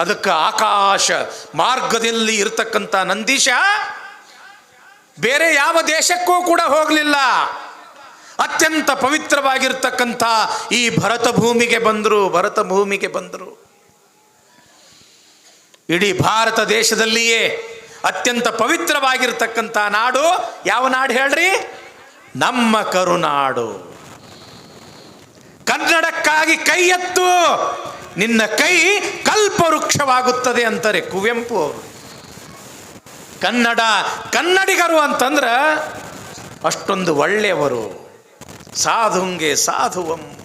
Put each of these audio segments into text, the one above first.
ಅದಕ್ಕೆ ಆಕಾಶ ಮಾರ್ಗದಲ್ಲಿ ಇರತಕ್ಕಂಥ ನಂದೀಶ ಬೇರೆ ಯಾವ ದೇಶಕ್ಕೂ ಕೂಡ ಹೋಗಲಿಲ್ಲ. ಅತ್ಯಂತ ಪವಿತ್ರವಾಗಿರ್ತಕ್ಕಂಥ ಈ ಭರತ ಭೂಮಿಗೆ ಬಂದರು, ಭರತ ಭೂಮಿಗೆ ಬಂದರು. ಇಡೀ ಭಾರತ ದೇಶದಲ್ಲಿಯೇ ಅತ್ಯಂತ ಪವಿತ್ರವಾಗಿರ್ತಕ್ಕಂಥ ನಾಡು ಯಾವ ನಾಡು ಹೇಳ್ರಿ? ನಮ್ಮ ಕರುನಾಡು. ಕನ್ನಡಕ್ಕಾಗಿ ಕೈ ಎತ್ತು. ನಿನ್ನ ಕೈ ಕಲ್ಪವೃಕ್ಷವಾಗುತ್ತದೆ ಅಂತಾರೆ ಕುವೆಂಪು ಅವರು. ಕನ್ನಡ ಕನ್ನಡಿಗರು ಅಂತಂದ್ರೆ ಅಷ್ಟೊಂದು ಒಳ್ಳೆಯವರು. ಸಾಧುಂಗೆ ಸಾಧುವಂ.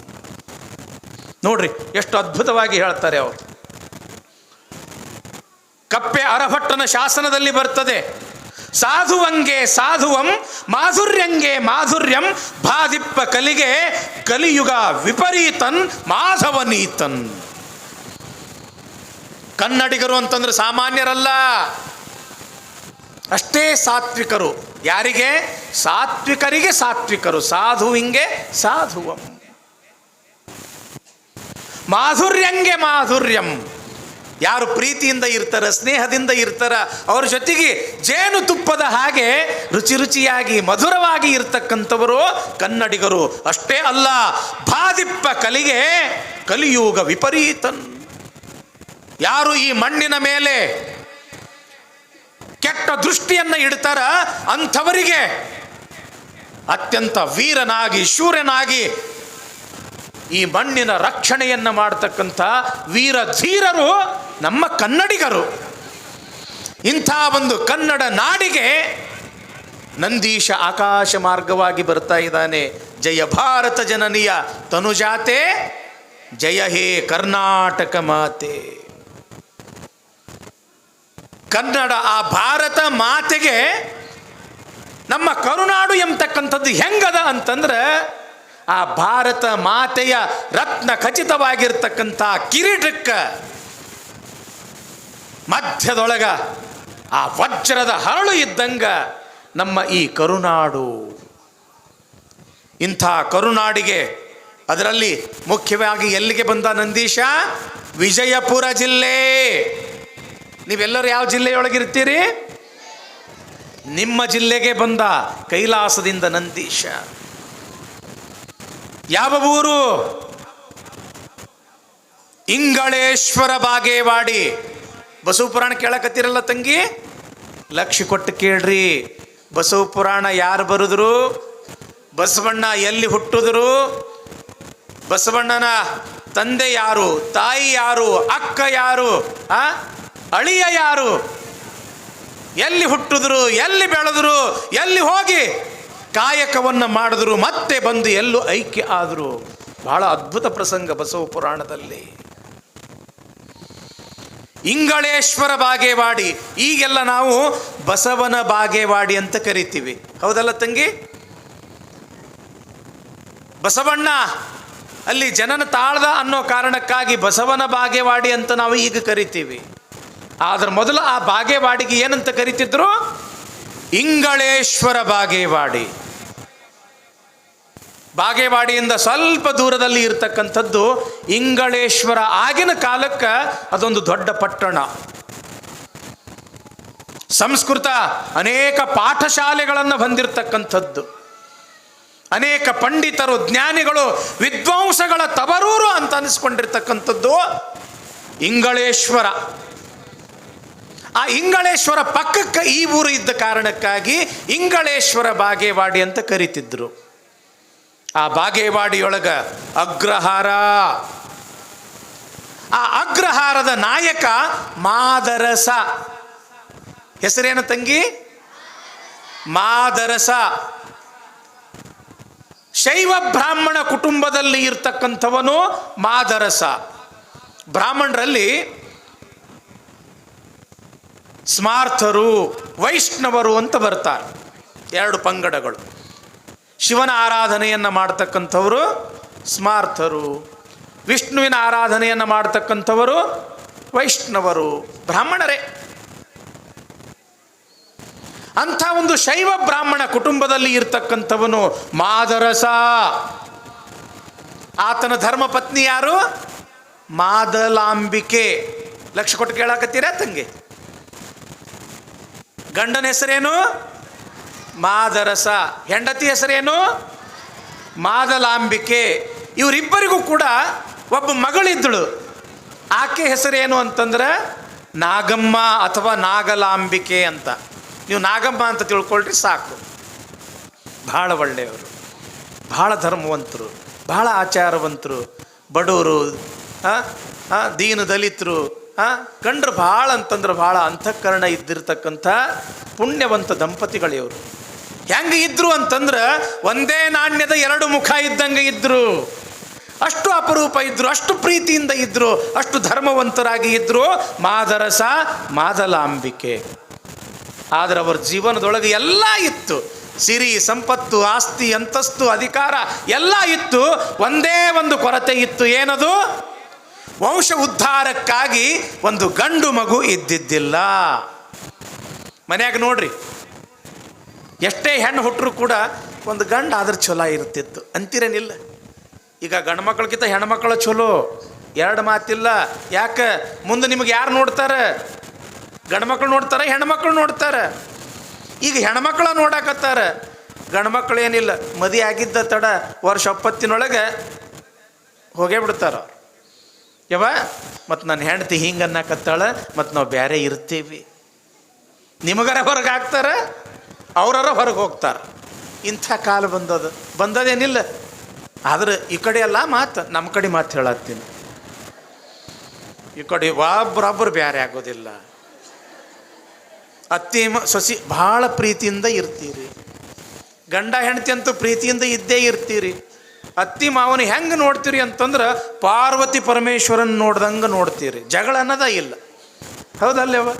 ನೋಡ್ರಿ ಎಷ್ಟು ಅದ್ಭುತವಾಗಿ ಹೇಳ್ತಾರೆ ಅವರು. ಕಪ್ಪೆ ಅರಭಟ್ಟನ ಶಾಸನದಲ್ಲಿ ಬರ್ತದೆ. ಸಾಧುವಂಗೆ ಸಾಧುವಂ, ಮಾಧುರ್ಯಂಗೆ ಮಾಧುರ್ಯಂ ಬಾದಿಪ್ಪ ಕಲಿಗೆ ಕಲಿಯುಗ ವಿಪರೀತನ್, ಮಾಧವನೀತನ್. ಕನ್ನಡಿಗರು ಅಂತಂದ್ರೆ ಸಾಮಾನ್ಯರಲ್ಲ. ಅಷ್ಟೇ ಸಾತ್ವಿಕರು. ಯಾರಿಗೆ? ಸಾತ್ವಿಕರಿಗೆ ಸಾತ್ವಿಕರು. ಸಾಧು ಹಿಂಗೆ ಸಾಧುವಂ ಮಾಧುರ್ಯಂಗೆ ಮಾಧುರ್ಯಂ. ಯಾರು ಪ್ರೀತಿಯಿಂದ ಇರ್ತಾರ, ಸ್ನೇಹದಿಂದ ಇರ್ತಾರ, ಅವ್ರ ಜೊತೆಗೆ ಜೇನು ತುಪ್ಪದ ಹಾಗೆ ರುಚಿ ರುಚಿಯಾಗಿ, ಮಧುರವಾಗಿ ಇರ್ತಕ್ಕಂಥವರು ಕನ್ನಡಿಗರು. ಅಷ್ಟೇ ಅಲ್ಲ ಬಾದಿಪ್ಪ ಕಲಿಗೆ ಕಲಿಯುಗ ವಿಪರೀತನ್. ಯಾರು ಈ ಮಣ್ಣಿನ ಮೇಲೆ ಕೆಟ್ಟ ದೃಷ್ಟಿಯನ್ನು ಇಡ್ತಾರ ಅಂಥವರಿಗೆ ಅತ್ಯಂತ ವೀರನಾಗಿ, ಶೂರನಾಗಿ ಈ ಮಣ್ಣಿನ ರಕ್ಷಣೆಯನ್ನು ಮಾಡತಕ್ಕಂಥ ವೀರ ಧೀರರು ನಮ್ಮ ಕನ್ನಡಿಗರು. ಇಂಥ ಒಂದು ಕನ್ನಡ ನಾಡಿಗೆ ನಂದೀಶ ಆಕಾಶ ಮಾರ್ಗವಾಗಿ ಬರ್ತಾ ಇದ್ದಾನೆ. ಜಯ ಭಾರತ ಜನನಿಯ ತನುಜಾತೆ, ಜಯ ಹೇ ಕರ್ನಾಟಕ ಮಾತೆ. ಕನ್ನಡ ಆ ಭಾರತ ಮಾತೆಗೆ ನಮ್ಮ ಕರುನಾಡು ಎಂಬತಕ್ಕಂಥದ್ದು ಹೆಂಗದ ಅಂತಂದ್ರೆ ಆ ಭಾರತ ಮಾತೆಯ ರತ್ನ ಖಚಿತವಾಗಿರ್ತಕ್ಕಂಥ ಕಿರೀಟಕ್ಕ ಮಧ್ಯದೊಳಗ ಆ ವಜ್ರದ ಹರಳು ಇದ್ದಂಗ ನಮ್ಮ ಈ ಕರುನಾಡು. ಇಂಥ ಕರುನಾಡಿಗೆ ಅದರಲ್ಲಿ ಮುಖ್ಯವಾಗಿ ಎಲ್ಲಿಗೆ ಬಂದ ನಂದೀಶ? ವಿಜಯಪುರ ಜಿಲ್ಲೆ. ನೀವೆಲ್ಲರೂ ಯಾವ ಜಿಲ್ಲೆಯೊಳಗಿರ್ತೀರಿ? ನಿಮ್ಮ ಜಿಲ್ಲೆಗೆ ಬಂದ ಕೈಲಾಸದಿಂದ ನಂದೀಶ. ಯಾವ ಊರು? ಇಂಗಳೇಶ್ವರ ಬಾಗೇವಾಡಿ. ಬಸವಪುರಾಣ ಕೇಳಕತ್ತೀರಲ್ಲ ತಂಗಿ? ಲಕ್ಷ ಕೊಟ್ಟು ಕೇಳ್ರಿ. ಬಸವಪುರಾಣ ಯಾರು ಬರೆದ್ರು? ಬಸವಣ್ಣ ಎಲ್ಲಿ ಹುಟ್ಟಿದ್ರು? ಬಸವಣ್ಣನ ತಂದೆ ಯಾರು? ತಾಯಿ ಯಾರು? ಅಕ್ಕ ಯಾರು? ಆ? ಅಳಿಯ ಯಾರು? ಎಲ್ಲಿ ಹುಟ್ಟಿದ್ರು, ಎಲ್ಲಿ ಬೆಳೆದ್ರು, ಎಲ್ಲಿ ಹೋಗಿ? ಕಾಯಕವನ್ನು ಮಾಡಿದ್ರು, ಮತ್ತೆ ಬಂದು ಎಲ್ಲೂ ಐಕ್ಯ ಆದರು. ಬಹಳ ಅದ್ಭುತ ಪ್ರಸಂಗ ಬಸವ ಪುರಾಣದಲ್ಲಿ. ಇಂಗಳೇಶ್ವರ ಬಾಗೇವಾಡಿ, ಈಗೆಲ್ಲ ನಾವು ಬಸವನ ಬಾಗೇವಾಡಿ ಅಂತ ಕರಿತೀವಿ. ಹೌದಲ್ಲ ತಂಗಿ? ಬಸವಣ್ಣ, ಅಲ್ಲಿ ಜನನ ತಾಳ್ದ ಅನ್ನೋ ಕಾರಣಕ್ಕಾಗಿ ಬಸವನ ಬಾಗೇವಾಡಿ ಅಂತ ನಾವು ಈಗ ಕರಿತೀವಿ. ಆದ್ರೆ ಮೊದಲು ಆ ಬಾಗೇವಾಡಿಗೆ ಏನಂತ ಕರಿತಿದ್ರು? ಇಂಗಳೇಶ್ವರ ಬಾಗೇವಾಡಿ. ಬಾಗೇವಾಡಿಯಿಂದ ಸ್ವಲ್ಪ ದೂರದಲ್ಲಿ ಇರತಕ್ಕಂಥದ್ದು ಇಂಗಳೇಶ್ವರ ಆಗಿನ ಕಾಲಕ್ಕೆ ಅದೊಂದು ದೊಡ್ಡ ಪಟ್ಟಣ. ಸಂಸ್ಕೃತ ಅನೇಕ ಪಾಠಶಾಲೆಗಳನ್ನು ಹೊಂದಿರತಕ್ಕಂಥದ್ದು ಅನೇಕ ಪಂಡಿತರು, ಜ್ಞಾನಿಗಳು, ವಿದ್ವಾಂಸಗಳ ತವರೂರು ಅಂತ ಅನಿಸ್ಕೊಂಡಿರ್ತಕ್ಕಂಥದ್ದು ಇಂಗಳೇಶ್ವರ. ಆ ಇಂಗಳೇಶ್ವರ ಪಕ್ಕಕ್ಕೆ ಈ ಊರು ಇದ್ದ ಕಾರಣಕ್ಕಾಗಿ ಇಂಗಳೇಶ್ವರ ಬಾಗೇವಾಡಿ ಅಂತ ಕರಿತಿದ್ರು. ಆ ಬಾಗೇವಾಡಿಯೊಳಗ ಅಗ್ರಹಾರ. ಆ ಅಗ್ರಹಾರದ ನಾಯಕ ಮಾದರಸ. ಹೆಸರೇನು ತಂಗಿ? ಮಾದರಸ. ಶೈವ ಬ್ರಾಹ್ಮಣ ಕುಟುಂಬದಲ್ಲಿ ಇರ್ತಕ್ಕಂಥವನು ಮಾದರಸ. ಬ್ರಾಹ್ಮಣರಲ್ಲಿ ಸ್ಮಾರ್ಥರು, ವೈಷ್ಣವರು ಅಂತ ಬರ್ತಾರೆ. ಎರಡು ಪಂಗಡಗಳು. ಶಿವನ ಆರಾಧನೆಯನ್ನು ಮಾಡ್ತಕ್ಕಂಥವರು ಸ್ಮಾರ್ಥರು. ವಿಷ್ಣುವಿನ ಆರಾಧನೆಯನ್ನು ಮಾಡ್ತಕ್ಕಂಥವರು ವೈಷ್ಣವರು, ಬ್ರಾಹ್ಮಣರೇ. ಅಂಥ ಒಂದು ಶೈವ ಬ್ರಾಹ್ಮಣ ಕುಟುಂಬದಲ್ಲಿ ಇರ್ತಕ್ಕಂಥವನು ಮಾದರಸ. ಆತನ ಧರ್ಮಪತ್ನಿ ಯಾರು? ಮಾದಲಾಂಬಿಕೆ. ಲಕ್ಷ ಕೊಟ್ಟು ಕೇಳಾಕತ್ತೀರಾ ತಂಗಿ? ಗಂಡನ ಹೆಸರೇನು? ಮಾದರಸ. ಹೆಂಡತಿ ಹೆಸರೇನು? ಮಾದಲಾಂಬಿಕೆ. ಇವರಿಬ್ಬರಿಗೂ ಕೂಡ ಒಬ್ಬ ಮಗಳಿದ್ದಳು. ಆಕೆ ಹೆಸರೇನು ಅಂತಂದ್ರೆ ನಾಗಮ್ಮ ಅಥವಾ ನಾಗಲಾಂಬಿಕೆ ಅಂತ. ನೀವು ನಾಗಮ್ಮ ಅಂತ ತಿಳ್ಕೊಳ್ರಿ ಸಾಕು. ಭಾಳ ಒಳ್ಳೆಯವರು. ಭಾಳ ಧರ್ಮವಂತರು. ಭಾಳ ಆಚಾರವಂತರು. ಬಡವರು ದೀನ ದಲಿತರು. ಆ, ಕಂಡ್ರೆ ಭಾಳ ಅಂತಂದ್ರೆ ಭಾಳ ಅಂತಃಕರಣ ಇದ್ದಿರ್ತಕ್ಕಂಥ ಪುಣ್ಯವಂತ ದಂಪತಿಗಳಿವರು ಹೆಂಗೆ ಇದ್ರು ಅಂತಂದ್ರೆ ಒಂದೇ ನಾಣ್ಯದ ಎರಡು ಮುಖ ಇದ್ದಂಗೆ ಇದ್ದರು ಅಷ್ಟು ಅಪರೂಪ ಇದ್ದರು ಅಷ್ಟು ಪ್ರೀತಿಯಿಂದ ಇದ್ದರು ಅಷ್ಟು ಧರ್ಮವಂತರಾಗಿ ಇದ್ದರು ಮಾದರಸ ಮಾದಲಾಂಬಿಕೆ. ಆದರೆ ಅವರ ಜೀವನದೊಳಗೆ ಎಲ್ಲ ಇತ್ತು. ಸಿರಿ ಸಂಪತ್ತು ಆಸ್ತಿ ಅಂತಸ್ತು ಅಧಿಕಾರ ಎಲ್ಲ ಇತ್ತು. ಒಂದೇ ಒಂದು ಕೊರತೆ ಇತ್ತು. ಏನದು? ವಂಶ ಉದ್ಧಾರಕ್ಕಾಗಿ ಒಂದು ಗಂಡು ಮಗು ಇದ್ದಿದ್ದಿಲ್ಲ. ಮನ್ಯಾಗ ನೋಡ್ರಿ, ಎಷ್ಟೇ ಹೆಣ್ಣು ಹುಟ್ಟರು ಕೂಡ ಒಂದು ಗಂಡು ಆದ್ರೆ ಚಲೋ ಇರ್ತಿತ್ತು ಅಂತಿರೇನಿಲ್ಲ ಈಗ ಗಂಡು ಮಕ್ಕಳಿಗಿಂತ ಹೆಣ್ಮಕ್ಳು ಚಲೋ ಎರಡು ಮಾತಿಲ್ಲ. ಯಾಕೆ? ಮುಂದೆ ನಿಮಗೆ ಯಾರು ನೋಡ್ತಾರೆ? ಗಂಡು ಮಕ್ಕಳು ನೋಡ್ತಾರೆ ಹೆಣ್ಮಕ್ಳು ನೋಡ್ತಾರೆ. ಈಗ ಹೆಣ್ಮಕ್ಳ ನೋಡಾಕತ್ತಾರ. ಗಂಡು ಏನಿಲ್ಲ ಮದಿ ಆಗಿದ್ದ ತಡ ವರ್ಷ ಒಪ್ಪತ್ತಿನೊಳಗೆ ಹೋಗೇ ಬಿಡ್ತಾರ ಯವ ಮತ್ತು ನನ್ನ ಹೆಂಡತಿ ಹಿಂಗೆ ಕತ್ತಾಳ ಮತ್ತು ನಾವು ಬೇರೆ ಇರ್ತೀವಿ. ನಿಮಗರ ಹೊರಗೆ ಹಾಕ್ತಾರ ಅವರರ ಹೊರಗೆ ಹೋಗ್ತಾರೆ. ಇಂಥ ಕಾಲ ಬಂದದ. ಬಂದದೇನಿಲ್ಲ. ಆದ್ರೆ ಈ ಕಡೆ ಎಲ್ಲ ಮಾತು ನಮ್ಮ ಕಡೆ ಮಾತು ಹೇಳತ್ತೀನಿ. ಈ ಕಡೆ ಒಬ್ಬರೊಬ್ಬರು ಬೇರೆ ಆಗೋದಿಲ್ಲ. ಅತ್ತಿ ಸೊಸಿ ಭಾಳ ಪ್ರೀತಿಯಿಂದ ಇರ್ತೀರಿ. ಗಂಡ ಹೆಂಡತಿ ಅಂತೂ ಪ್ರೀತಿಯಿಂದ ಇದ್ದೇ ಇರ್ತೀರಿ. ಅತ್ತಿ ಮಾವನ ಹೆಂಗೆ ನೋಡ್ತೀರಿ ಅಂತಂದ್ರೆ ಪಾರ್ವತಿ ಪರಮೇಶ್ವರನ್ ನೋಡ್ದಂಗೆ ನೋಡ್ತೀರಿ. ಜಗಳ ಅನ್ನದ ಇಲ್ಲ. ಹೌದಲ್ಲವ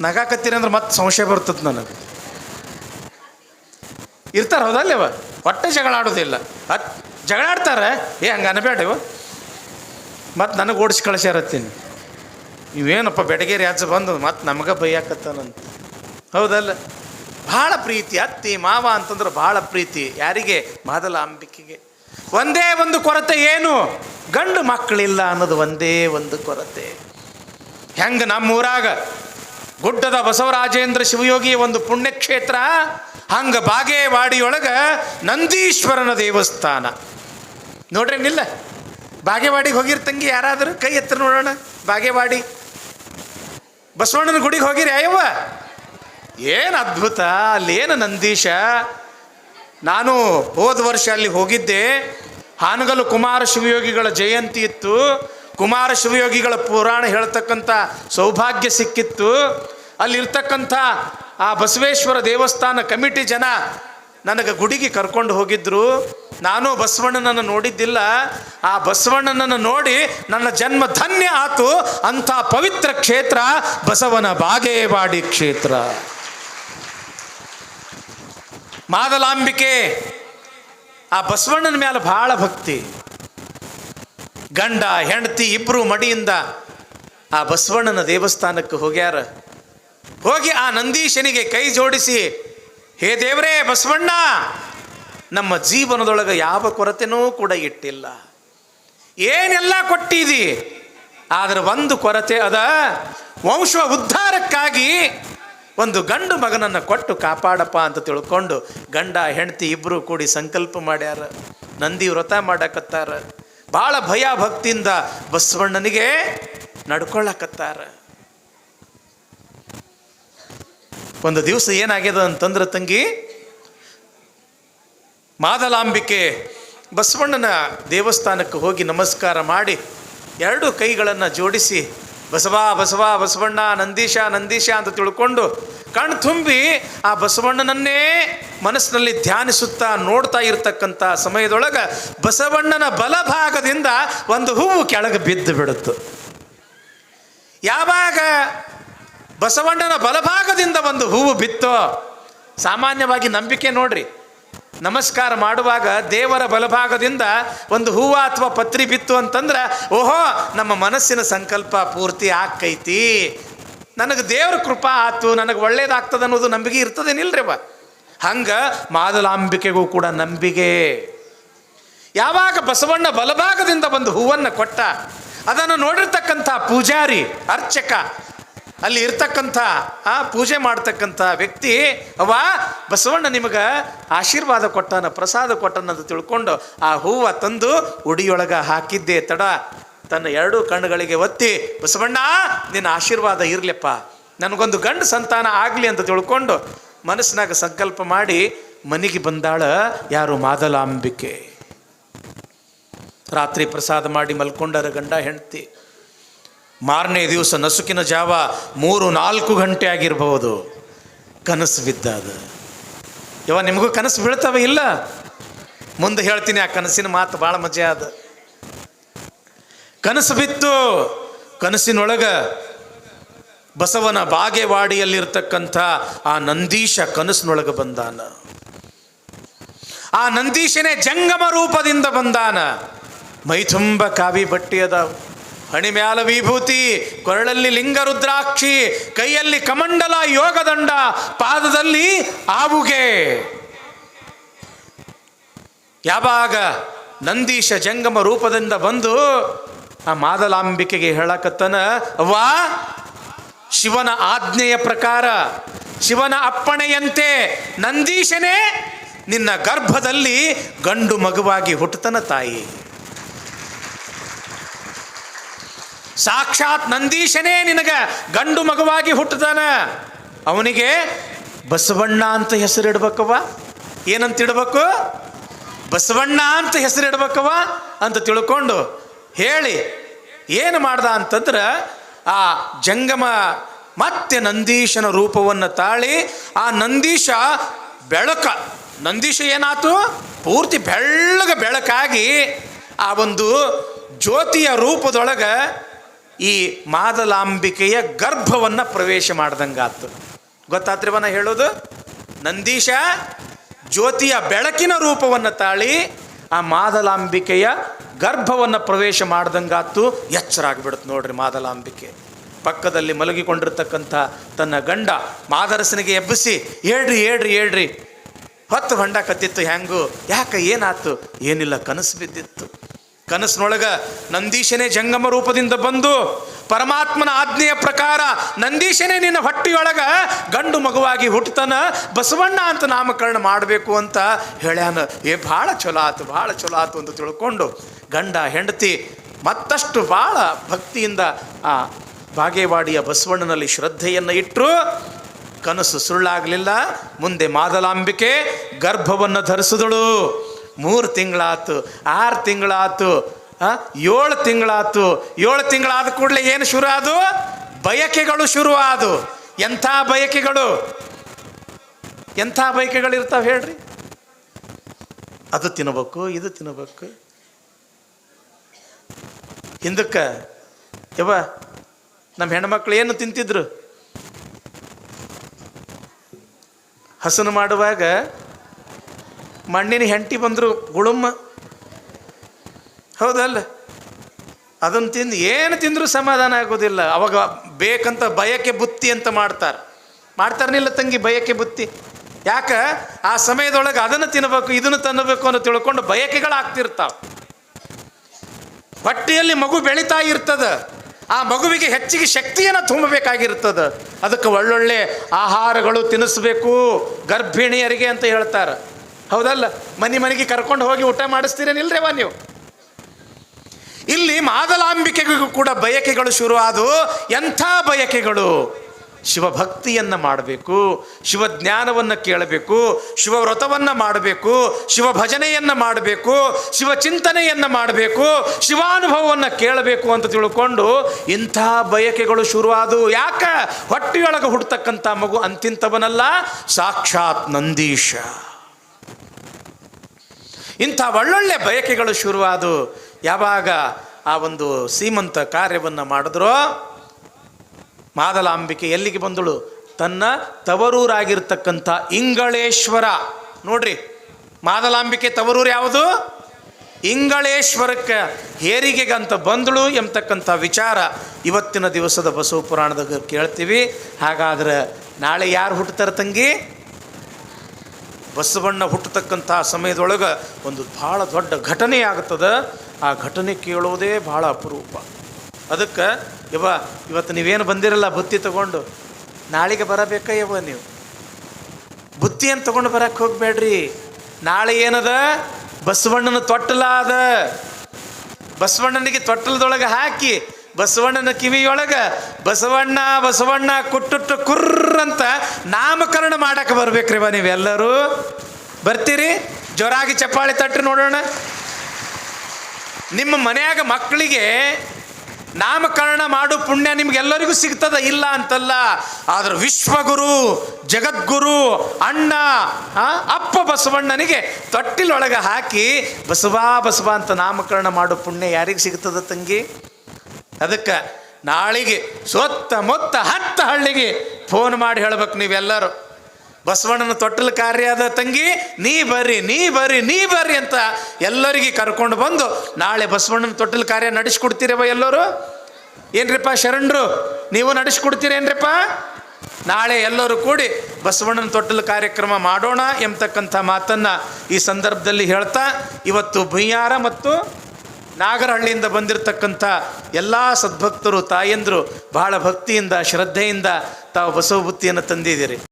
ನಗಾಕತ್ತೀರಿ ಅಂದ್ರೆ ಮತ್ತೆ ಸಂಶಯ ಬರ್ತದೆ ನನಗೆ. ಇರ್ತಾರೆ ಹೌದಲ್ಲವ ಹೊಟ್ಟೆ ಜಗಳ ಆಡೋದಿಲ್ಲ. ಅತ್ ಜಗಳ ಆಡ್ತಾರೆ? ಏ, ಹಂಗೆ ಅನ್ಬೇಡವ ಮತ್ತು ನನಗೆ ಓಡಿಸಿ ಕಳಿಸ್ಯಾರತ್ತೀನಿ ಇವೇನಪ್ಪ, ಬೆಡಗೇರಿ ಆಚೆ ಬಂದು ಮತ್ತೆ ನಮಗೆ ಬೈಯಾಕತ್ತಾನಂತ. ಹೌದಲ್ಲ? ಭಾಳ ಪ್ರೀತಿ. ಅತ್ತಿ, ಮಾವ ಅಂತಂದ್ರೆ ಭಾಳ ಪ್ರೀತಿ. ಯಾರಿಗೆ? ಮಾದಲ ಅಂಬಿಕೆಗೆ ಒಂದೇ ಒಂದು ಕೊರತೆ ಏನು? ಗಂಡು ಮಕ್ಕಳಿಲ್ಲ ಅನ್ನೋದು ಒಂದೇ ಒಂದು ಕೊರತೆ. ಹೆಂಗೆ ನಮ್ಮೂರಾಗ? ಗುಡ್ಡದ ಬಸವರಾಜೇಂದ್ರ ಶಿವಯೋಗಿಯ ಒಂದು ಪುಣ್ಯಕ್ಷೇತ್ರ, ಹಂಗೆ ಬಾಗೇವಾಡಿಯೊಳಗೆ ನಂದೀಶ್ವರನ ದೇವಸ್ಥಾನ. ನೋಡ್ರಿ ನಿಲ್ಲ. ಬಾಗೇವಾಡಿಗೆ ಹೋಗಿರ್ತಂಗಿ ಯಾರಾದರೂ? ಕೈ ಎತ್ತರ ನೋಡೋಣ. ಬಾಗೇವಾಡಿ. ಬಸವಣ್ಣನ ಗುಡಿಗೆ ಹೋಗಿರಿ, ಅಯ್ಯವ್ವ. ಏನು ಅದ್ಭುತ? ಅಲ್ಲೇನು ನಂದೀಶ? ನಾನು ಹೋದ ವರ್ಷ ಅಲ್ಲಿ ಹೋಗಿದ್ದೆ. ಹಾನಗಲು ಕುಮಾರ ಶಿವಯೋಗಿಗಳ ಜಯಂತಿ ಇತ್ತು. ಕುಮಾರ ಶಿವಯೋಗಿಗಳ ಪುರಾಣ ಹೇಳ್ತಕ್ಕಂಥ ಸೌಭಾಗ್ಯ ಸಿಕ್ಕಿತ್ತು. ಅಲ್ಲಿರ್ತಕ್ಕಂಥ ಆ ಬಸವೇಶ್ವರ ದೇವಸ್ಥಾನ ಕಮಿಟಿ ಜನ ನನಗೆ ಗುಡಿಗೆ ಕರ್ಕೊಂಡು ಹೋಗಿದ್ರು. ನಾನು ಬಸವಣ್ಣನನ್ನು ನೋಡಿದ್ದಿಲ್ಲ. ಆ ಬಸವಣ್ಣನನ್ನು ನೋಡಿ ನನ್ನ ಜನ್ಮ ಧನ್ಯ ಆತು. ಅಂಥ ಪವಿತ್ರ ಕ್ಷೇತ್ರ ಬಸವನ ಬಾಗೇವಾಡಿ ಕ್ಷೇತ್ರ. ಮಾದಲಾಂಬಿಕೆ. ಆ ಬಸವಣ್ಣನ ಮೇಲೆ ಭಾಳ ಭಕ್ತಿ. ಗಂಡ, ಹೆಂಡತಿ ಇಬ್ಬರು ಮಡಿಯಿಂದ ಆ ಬಸವಣ್ಣನ ದೇವಸ್ಥಾನಕ್ಕೆ ಹೋಗ್ಯಾರ. ಹೋಗಿ ಆ ನಂದೀಶನಿಗೆ ಕೈ ಜೋಡಿಸಿ, ಹೇ ದೇವರೇ ಬಸವಣ್ಣ, ನಮ್ಮ ಜೀವನದೊಳಗೆ ಯಾವ ಕೊರತೆನೂ ಕೂಡ ಇಟ್ಟಿಲ್ಲ. ಏನೆಲ್ಲ ಕೊಟ್ಟಿದಿ? ಆದರೆ ಒಂದು ಕೊರತೆ ಅದ ವಂಶ ಉದ್ಧಾರಕ್ಕಾಗಿ ಒಂದು ಗಂಡು ಮಗನನ್ನು ಕೊಟ್ಟು ಕಾಪಾಡಪ್ಪ ಅಂತ ತಿಳ್ಕೊಂಡು ಗಂಡ, ಹೆಂಡತಿ ಇಬ್ಬರು ಕೂಡಿ ಸಂಕಲ್ಪ ಮಾಡ್ಯಾರ. ನಂದಿ ವ್ರತ ಮಾಡಕತ್ತಾರ. ಭಾಳ ಭಯ ಭಕ್ತಿಯಿಂದ ಬಸವಣ್ಣನಿಗೆ ನಡ್ಕೊಳ್ಳಕತ್ತಾರ ಒಂದು ದಿವಸ ಏನಾಗ್ಯದ ಅಂತಂದ್ರೆ ತಂಗಿ, ಮಾದಲಾಂಬಿಕೆ ಬಸವಣ್ಣನ ದೇವಸ್ಥಾನಕ್ಕೆ ಹೋಗಿ ನಮಸ್ಕಾರ ಮಾಡಿ ಎರಡು ಕೈಗಳನ್ನು ಜೋಡಿಸಿ ಬಸವ ಬಸವ, ಬಸವಣ್ಣ, ನಂದೀಶ ನಂದೀಶ ಅಂತ ತಿಳ್ಕೊಂಡು ಕಣ್ ತುಂಬಿ ಆ ಬಸವಣ್ಣನನ್ನೇ ಮನಸ್ಸಿನಲ್ಲಿ ಧ್ಯಾನಿಸುತ್ತಾ ನೋಡ್ತಾ ಇರತಕ್ಕಂಥ ಸಮಯದೊಳಗೆ ಬಸವಣ್ಣನ ಬಲಭಾಗದಿಂದ ಒಂದು ಹೂವು ಕೆಳಗೆ ಬಿದ್ದು ಬಿಡುತ್ತು. ಯಾವಾಗ ಬಸವಣ್ಣನ ಬಲಭಾಗದಿಂದ ಒಂದು ಹೂವು ಬಿತ್ತೋ ಸಾಮಾನ್ಯವಾಗಿ ನಂಬಿಕೆ ನೋಡ್ರಿ. ನಮಸ್ಕಾರ ಮಾಡುವಾಗ ದೇವರ ಬಲಭಾಗದಿಂದ ಒಂದು ಹೂವು ಅಥವಾ ಪತ್ರಿ ಬಿತ್ತು ಅಂತಂದ್ರೆ, ಓಹೋ, ನಮ್ಮ ಮನಸ್ಸಿನ ಸಂಕಲ್ಪ ಪೂರ್ತಿ ಆಕ್ಕೈತಿ ನನಗೆ ದೇವ್ರ ಕೃಪಾ ಆತು, ನನಗೆ ಒಳ್ಳೇದಾಗ್ತದೆ ಅನ್ನೋದು ನಂಬಿಕೆ ಇರ್ತದೇನಿಲ್ರಿ ಬ ಹಂಗೆ ಮಾದಲಾಂಬಿಕೆಗೂ ಕೂಡ ನಂಬಿಕೆ. ಯಾವಾಗ ಬಸವಣ್ಣ ಬಲಭಾಗದಿಂದ ಒಂದು ಹೂವನ್ನು ಕೊಟ್ಟ, ಅದನ್ನು ನೋಡಿರ್ತಕ್ಕಂಥ ಪೂಜಾರಿ, ಅರ್ಚಕ ಅಲ್ಲಿ ಇರ್ತಕ್ಕಂಥ, ಆ ಪೂಜೆ ಮಾಡ್ತಕ್ಕಂಥ ವ್ಯಕ್ತಿ ಅವ ಬಸವಣ್ಣ ನಿಮಗೆ ಆಶೀರ್ವಾದ ಕೊಟ್ಟನ, ಪ್ರಸಾದ ಕೊಟ್ಟನ ಅಂತ ತಿಳ್ಕೊಂಡು ಆ ಹೂವು ತಂದು ಉಡಿಯೊಳಗೆ ಹಾಕಿದ್ದೆ ತಡ. ತನ್ನ ಎರಡೂ ಕಣ್ಣುಗಳಿಗೆ ಒತ್ತಿ, ಬಸವಣ್ಣ, ನಿನ್ನ ಆಶೀರ್ವಾದ ಇರಲಿಪ್ಪ. ನನಗೊಂದು ಗಂಡು ಸಂತಾನ ಆಗಲಿ ಅಂತ ತಿಳ್ಕೊಂಡು ಮನಸ್ಸಿನಾಗ ಸಂಕಲ್ಪ ಮಾಡಿ ಮನೆಗೆ ಬಂದಾಳ ಯಾರು ಮಾದಲಾಂಬಿಕೆ. ರಾತ್ರಿ ಪ್ರಸಾದ ಮಾಡಿ ಮಲ್ಕೊಂಡರ ಗಂಡ ಹೆಂಡತಿ. ಮಾರನೇ ದಿವಸ ನಸುಕಿನ ಜಾವ ಮೂರು ನಾಲ್ಕು ಗಂಟೆ ಆಗಿರಬಹುದು ಕನಸು ಬಿದ್ದಾದ. ಯಾವ ನಿಮಗೂ ಕನಸು ಬೀಳ್ತಾವೆ ಇಲ್ಲ? ಮುಂದೆ ಹೇಳ್ತೀನಿ, ಆ ಕನಸಿನ ಮಾತು ಭಾಳ ಮಜೆ ಅದ ಕನಸು ಬಿತ್ತು. ಕನಸಿನೊಳಗೆ ಬಸವನ ಬಾಗೇವಾಡಿಯಲ್ಲಿರ್ತಕ್ಕಂಥ ಆ ನಂದೀಶ ಕನಸಿನೊಳಗೆ ಬಂದಾನ. ಆ ನಂದೀಶನೇ ಜಂಗಮ ರೂಪದಿಂದ ಬಂದಾನ. ಮೈತುಂಬ ಕಾವಿ ಬಟ್ಟೆ ಅದಾವ. ಹಣಿ ಮ್ಯಾಲ ವಿಭೂತಿ, ಕೊರಳಲ್ಲಿ ಲಿಂಗ ರುದ್ರಾಕ್ಷಿ, ಕೈಯಲ್ಲಿ ಕಮಂಡಲ ಯೋಗದಂಡ, ಪಾದದಲ್ಲಿ ಆವುಗೆ. ಯಾವಾಗ ನಂದೀಶ ಜಂಗಮ ರೂಪದಿಂದ ಬಂದು ಆ ಮಾದಲಾಂಬಿಕೆಗೆ ಹೇಳಕತ್ತನ? ವಾ ಶಿವನ ಆಜ್ಞೆಯ ಪ್ರಕಾರ, ಶಿವನ ಅಪ್ಪಣೆಯಂತೆ ನಂದೀಶನೇ ನಿನ್ನ ಗರ್ಭದಲ್ಲಿ ಗಂಡು ಮಗುವಾಗಿ ಹುಟ್ಟತನ ತಾಯಿ. ಸಾಕ್ಷಾತ್ ನಂದೀಶನೇ ನಿನಗೆ ಗಂಡು ಮಗುವಾಗಿ ಹುಟ್ಟುತ್ತಾನ ಅವನಿಗೆ ಬಸವಣ್ಣ ಅಂತ ಹೆಸರಿಡ್ಬೇಕವ್ವ. ಏನಂತ ಇಡ್ಬೇಕು ಬಸವಣ್ಣ ಅಂತ ಹೆಸರಿಡ್ಬೇಕವ್ವ ಅಂತ ತಿಳ್ಕೊಂಡು ಹೇಳಿ ಏನು ಮಾಡ್ದ ಅಂತಂದ್ರೆ ಆ ಜಂಗಮ ಮತ್ತೆ ನಂದೀಶನ ರೂಪವನ್ನು ತಾಳಿ ಆ ನಂದೀಶ ಬೆಳಕ. ನಂದೀಶ ಏನಾಯ್ತು ಪೂರ್ತಿ ಬೆಳ್ಳಗ ಬೆಳಕಾಗಿ ಆ ಒಂದು ಜ್ಯೋತಿಯ ರೂಪದೊಳಗೆ ಈ ಮಾದಲಾಂಬಿಕೆಯ ಗರ್ಭವನ್ನು ಪ್ರವೇಶ ಮಾಡ್ದಂಗಾತು. ಗೊತ್ತಾತ್ರಿವ ನಾ ಹೇಳೋದು? ನಂದೀಶ ಜ್ಯೋತಿಯ ಬೆಳಕಿನ ರೂಪವನ್ನು ತಾಳಿ ಆ ಮಾದಲಾಂಬಿಕೆಯ ಗರ್ಭವನ್ನು ಪ್ರವೇಶ ಮಾಡ್ದಂಗಾತು. ಎಚ್ಚರ ಆಗಿಬಿಡುತ್ತೆ ನೋಡ್ರಿ ಮಾದಲಾಂಬಿಕೆ. ಪಕ್ಕದಲ್ಲಿ ಮಲಗಿಕೊಂಡಿರ್ತಕ್ಕಂಥ ತನ್ನ ಗಂಡ ಮಾದರಸನಿಗೆ ಎಬ್ಬಿಸಿ, ಹೇಳ್ರಿ ಹೇಳ್ರಿ ಹೇಳ್ರಿ. ಹೊತ್ತು ಹೊಂಡ ಕತ್ತಿತ್ತು ಹ್ಯಾಂಗು? ಯಾಕೆ ಏನಾತು? ಏನಿಲ್ಲ, ಕನಸು ಬಿದ್ದಿತ್ತು. ಕನಸಿನೊಳಗ ನಂದೀಶನೇ ಜಂಗಮ ರೂಪದಿಂದ ಬಂದು ಪರಮಾತ್ಮನ ಆಜ್ಞೆಯ ಪ್ರಕಾರ ನಂದೀಶನೇ ನಿನ್ನ ಹೊಟ್ಟೆಯೊಳಗ ಗಂಡು ಮಗುವಾಗಿ ಹುಟ್ಟತನ, ಬಸವಣ್ಣ ಅಂತ ನಾಮಕರಣ ಮಾಡಬೇಕು ಅಂತ ಹೇಳ್ಯಾನ. ಏ, ಭಾಳ ಚಲೋ ಆತು, ಭಾಳ ಚಲೋ ಆತು ಅಂತ ತಿಳ್ಕೊಂಡು ಗಂಡ, ಹೆಂಡತಿ ಮತ್ತಷ್ಟು ಭಾಳ ಭಕ್ತಿಯಿಂದ ಆ ಬಾಗೇವಾಡಿಯ ಬಸವಣ್ಣನಲ್ಲಿ ಶ್ರದ್ಧೆಯನ್ನು ಇಟ್ಟರು ಕನಸು ಸುಳ್ಳಾಗಲಿಲ್ಲ. ಮುಂದೆ ಮಾದಲಾಂಬಿಕೆ, ಗರ್ಭವನ್ನು ಧರಿಸಿದಳು. ಮೂರು ತಿಂಗಳಾತು, ಆರು ತಿಂಗಳಾತು ಏಳು ತಿಂಗಳಾತು. ಏಳು ತಿಂಗಳಾದ ಕೂಡಲೇ ಏನು ಶುರು ಆದು ಬಯಕೆಗಳು ಶುರು ಆದು ಎಂಥ ಬಯಕೆಗಳು? ಎಂಥ ಬಯಕೆಗಳು ಇರ್ತಾವೆ ಹೇಳ್ರಿ? ಅದು ತಿನ್ನಬೇಕು ಇದು ತಿನ್ನಬೇಕು ಹಿಂದಕ್ಕೆ ಯಾವ ನಮ್ಮ ಹೆಣ್ಮಕ್ಳು ಏನು ತಿಂತಿದ್ರು? ಹಸನು ಮಾಡುವಾಗ ಮಣ್ಣಿನ ಹೆಂಟಿ ಬಂದರು ಗುಳುಮ್ಮ. ಹೌದಲ್ಲ? ಅದನ್ನು ತಿಂದು ಏನು ತಿಂದರೂ ಸಮಾಧಾನ ಆಗೋದಿಲ್ಲ. ಅವಾಗ ಬೇಕಂತ ಬಯಕೆ ಬುತ್ತಿ ಅಂತ ಮಾಡ್ತಾರೆ. ಮಾಡ್ತಾರನಿಲ್ಲ ತಂಗಿ ಬಯಕೆ ಬುತ್ತಿ? ಯಾಕ? ಆ ಸಮಯದೊಳಗೆ ಅದನ್ನು ತಿನ್ನಬೇಕು ಇದನ್ನು ತಿನ್ನಬೇಕು ಅಂತ ತಿಳ್ಕೊಂಡು ಬಯಕೆಗಳಾಗ್ತಿರ್ತಾವೆ. ಹೊಟ್ಟೆಯಲ್ಲಿ ಮಗು ಬೆಳೀತಾ ಇರ್ತದ. ಆ ಮಗುವಿಗೆ ಹೆಚ್ಚಿಗೆ ಶಕ್ತಿಯನ್ನು ತುಂಬಬೇಕಾಗಿರ್ತದ. ಅದಕ್ಕೆ ಒಳ್ಳೊಳ್ಳೆ ಆಹಾರಗಳು ತಿನ್ನಿಸ್ಬೇಕು ಗರ್ಭಿಣಿಯರಿಗೆ ಅಂತ ಹೇಳ್ತಾರೆ. ಹೌದಲ್ಲ, ಮನೆ ಮನೆಗೆ ಕರ್ಕೊಂಡು ಹೋಗಿ ಊಟ ಮಾಡಿಸ್ತೀರೇನಿಲ್ರೇವಾ ನೀವು? ಇಲ್ಲಿ ಮಾದಲಾಂಬಿಕೆಗೂ ಕೂಡ ಬಯಕೆಗಳು ಶುರು ಆದವು ಎಂಥ ಬಯಕೆಗಳು? ಶಿವಭಕ್ತಿಯನ್ನು ಮಾಡಬೇಕು, ಶಿವಜ್ಞಾನವನ್ನು ಕೇಳಬೇಕು, ಶಿವವ್ರತವನ್ನು ಮಾಡಬೇಕು, ಶಿವಭಜನೆಯನ್ನು ಮಾಡಬೇಕು, ಶಿವಚಿಂತನೆಯನ್ನು ಮಾಡಬೇಕು, ಶಿವಾನುಭವವನ್ನು ಕೇಳಬೇಕು ಅಂತ ತಿಳ್ಕೊಂಡು ಇಂಥ ಬಯಕೆಗಳು ಶುರುವಾದವು ಯಾಕ? ಹೊಟ್ಟೆಯೊಳಗೆ ಹುಡ್ತಕ್ಕಂಥ ಮಗು ಅಂತಿಂತವನಲ್ಲ, ಸಾಕ್ಷಾತ್ ನಂದೀಶ. ಇಂಥ ಒಳ್ಳೊಳ್ಳೆ ಬಯಕೆಗಳು ಶುರುವಾದವು ಯಾವಾಗ ಆ ಒಂದು ಸೀಮಂತ ಕಾರ್ಯವನ್ನು ಮಾಡಿದ್ರೋ, ಮಾದಲಾಂಬಿಕೆ ಎಲ್ಲಿಗೆ ಬಂದಳು? ತನ್ನ ತವರೂರಾಗಿರ್ತಕ್ಕಂಥ ಇಂಗಳೇಶ್ವರ. ನೋಡ್ರಿ, ಮಾದಲಾಂಬಿಕೆ ತವರೂರು ಯಾವುದು? ಇಂಗಳೇಶ್ವರಕ್ಕೆ ಹೇರಿಗೆಗಂತ ಬಂದಳು ಎಂಬತಕ್ಕಂಥ ವಿಚಾರ ಇವತ್ತಿನ ದಿವಸದ ಬಸವ ಪುರಾಣದಾಗ ಕೇಳ್ತೀವಿ. ಹಾಗಾದ್ರೆ ನಾಳೆ ಯಾರು ಹುಟ್ಟುತ್ತಾರೆ ತಂಗಿ? ಬಸವಣ್ಣ ಹುಟ್ಟತಕ್ಕಂಥ ಸಮಯದೊಳಗೆ ಒಂದು ಭಾಳ ದೊಡ್ಡ ಘಟನೆ ಆಗ್ತದೆ. ಆ ಘಟನೆ ಕೇಳೋದೇ ಭಾಳ ಅಪರೂಪ. ಅದಕ್ಕೆ ಇವ ಇವತ್ತು ನೀವೇನು ಬಂದಿರಲ್ಲ ಬುತ್ತಿ ತಗೊಂಡು? ನಾಳೆಗೆ ಬರಬೇಕ ಇವ ನೀವು? ಬುತ್ತಿ ಅಂತ ತಗೊಂಡು ಬರಕ್ಕೆ ಹೋಗ್ಬೇಡ್ರಿ. ನಾಳೆ ಏನದ? ಬಸವಣ್ಣನ ತೊಟ್ಟಲ ಅದ ಬಸವಣ್ಣನಿಗೆ ತೊಟ್ಟಲದೊಳಗೆ ಹಾಕಿ ಬಸವಣ್ಣನ ಕಿವಿಯೊಳಗೆ ಬಸವಣ್ಣ ಬಸವಣ್ಣ ಕುಟ್ಟುಟ್ಟು ಕುರ್ರ್ ಅಂತ ನಾಮಕರಣ ಮಾಡಕ್ಕೆ ಬರ್ಬೇಕ್ರಿವ ನೀವೆಲ್ಲರೂ. ಬರ್ತೀರಿ? ಜ್ವರಾಗಿ ಚಪ್ಪಾಳಿ ತಟ್ಟಿ ನೋಡೋಣ. ನಿಮ್ಮ ಮನೆಯಾಗ ಮಕ್ಕಳಿಗೆ ನಾಮಕರಣ ಮಾಡು ಪುಣ್ಯ ನಿಮ್ಗೆಲ್ಲರಿಗೂ ಸಿಗ್ತದ? ಇಲ್ಲ ಅಂತಲ್ಲ. ಆದ್ರೆ ವಿಶ್ವಗುರು, ಜಗದ್ಗುರು, ಅಣ್ಣ ಅಪ್ಪ ಬಸವಣ್ಣನಿಗೆ ತೊಟ್ಟಿಲೊಳಗೆ ಹಾಕಿ ಬಸವ ಬಸವ ಅಂತ ನಾಮಕರಣ ಮಾಡು ಪುಣ್ಯ ಯಾರಿಗೆ ಸಿಗ್ತದ ತಂಗಿ? ಅದಕ್ಕೆ ನಾಳಿಗೆ ಸೊತ್ತ ಮೊತ್ತ ಹತ್ತ ಹಳ್ಳಿಗೆ ಫೋನ್ ಮಾಡಿ ಹೇಳ್ಬೇಕು ನೀವೆಲ್ಲರೂ. ಬಸವಣ್ಣನ ತೊಟ್ಟಲು ಕಾರ್ಯ ಅದ ತಂಗಿ, ನೀ ಬರ್ರಿ ನೀ ಬರ್ರಿ ನೀ ಬರ್ರಿ ಅಂತ ಎಲ್ಲರಿಗೆ ಕರ್ಕೊಂಡು ಬಂದು ನಾಳೆ ಬಸವಣ್ಣನ ತೊಟ್ಟಲು ಕಾರ್ಯ ನಡೆಸ್ಕೊಡ್ತೀರವ ಎಲ್ಲರೂ? ಏನ್ರಿಪ್ಪ ಶರಣರು, ನೀವು ನಡೆಸ್ಕೊಡ್ತೀರೇನ್ರಿಪ್ಪ? ನಾಳೆ ಎಲ್ಲರೂ ಕೂಡಿ ಬಸವಣ್ಣನ ತೊಟ್ಟಲು ಕಾರ್ಯಕ್ರಮ ಮಾಡೋಣ ಎಂಬತಕ್ಕಂಥ ಮಾತನ್ನು ಈ ಸಂದರ್ಭದಲ್ಲಿ ಹೇಳ್ತಾ, ಇವತ್ತು ಭುಯ್ಯಾರ ಮತ್ತು ನಾಗರಹಳ್ಳಿಯಿಂದ ಬಂದಿರತಕ್ಕಂಥ ಎಲ್ಲ ಸದ್ಭಕ್ತರು ತಾಯಂದರು ಬಹಳ ಭಕ್ತಿಯಿಂದ ಶ್ರದ್ಧೆಯಿಂದ ತಾವು ಬಸವ ಬುತ್ತಿಯನ್ನು ತಂದಿದ್ದೀರಿ.